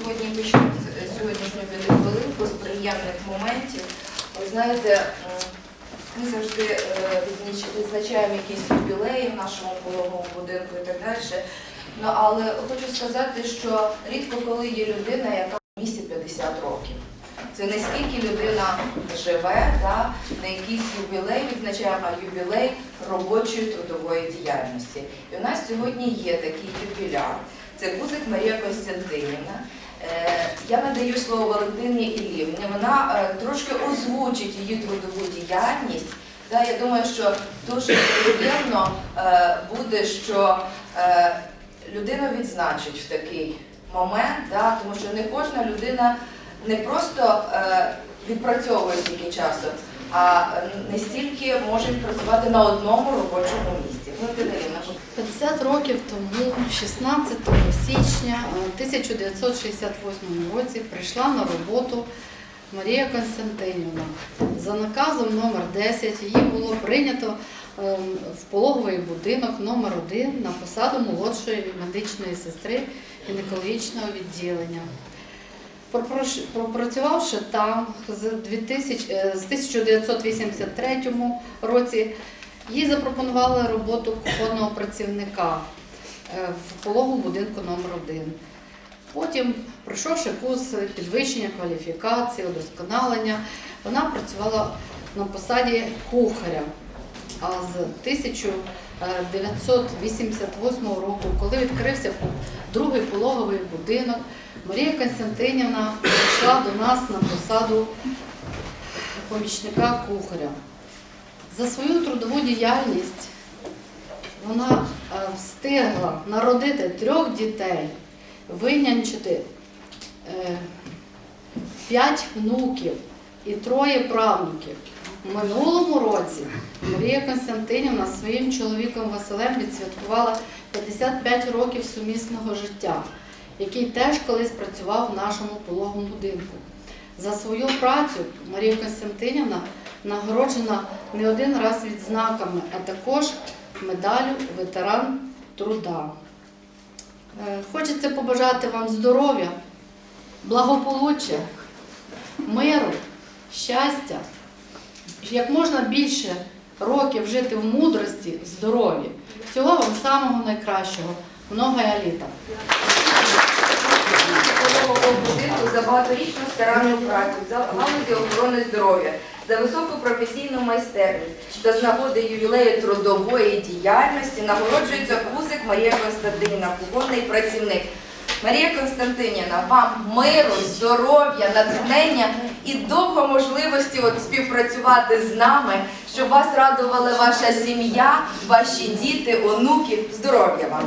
сьогодні почнемо сьогоднішню хвилинку з приємних моментів. Ви знаєте, ми завжди е, відзначаємо якісь юбілеї в нашому пологовому будинку і так далі. Ну, але хочу сказати, що рідко коли є людина, яка в місті 50 років. Це не скільки людина живе, да, на якийсь юбілей відзначаємо, юбілей робочої трудової діяльності. І у нас сьогодні є такий юбіляр. Це Кузик Марія Костянтинівна. Е, Я надаю слово Валентині Іллівні. Вона е, трошки озвучить її трудову діяльність. Я думаю, що дуже приємно е, буде, що людину відзначать в такий момент, тому що не кожна людина не просто відпрацьовує стільки часу, а не стільки може відпрацювати на одному робочому місці. Валентина 50 років тому, 16 січня е, 1968 році, прийшла на роботу Марія Константинівна. За наказом номер 10 її було прийнято е, в пологовий будинок номер 1 на посаду молодшої медичної сестри гінекологічного відділення. Пропрацювавши там з 2000 е, з 1983 році, їй запропонували роботу кухонного працівника е, в пологовому будинку номер 1 Потім, пройшовши курс підвищення кваліфікації, удосконалення, вона працювала на посаді кухаря. А з 1988 року, коли відкрився другий пологовий будинок, Марія Константинівна прийшла до нас на посаду помічника кухаря. За свою трудову діяльність вона е, встигла народити трьох дітей, винянчити е, п'ять внуків і троє правнуків. У минулому році Марія Константинівна зі своїм чоловіком Василем відсвяткувала 55 років сумісного життя, який теж колись працював в нашому пологовому будинку. За свою працю Марія Константинівна нагороджена не один раз відзнаками, а також медаллю ветеран труда. Е, Хочеться побажати вам здоров'я, благополуччя, миру, щастя, як можна більше років жити в мудрості, в здоров'ї. Всього вам самого найкращого. Много я літа. Багаторічну старанну працю, за галузі охорони здоров'я, за високу професійну майстерність та з нагоди ювілею трудової діяльності нагороджується Кузик Марія Константинівна, кухонний працівник. Марія Константинівна, вам миру, здоров'я, натхнення і довго можливості от співпрацювати з нами, щоб вас радувала ваша сім'я, ваші діти, онуки. Здоров'я вам!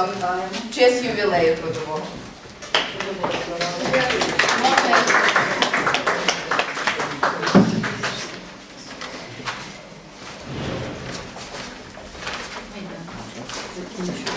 Подарунок в честь ювілею трудового. Закінчую.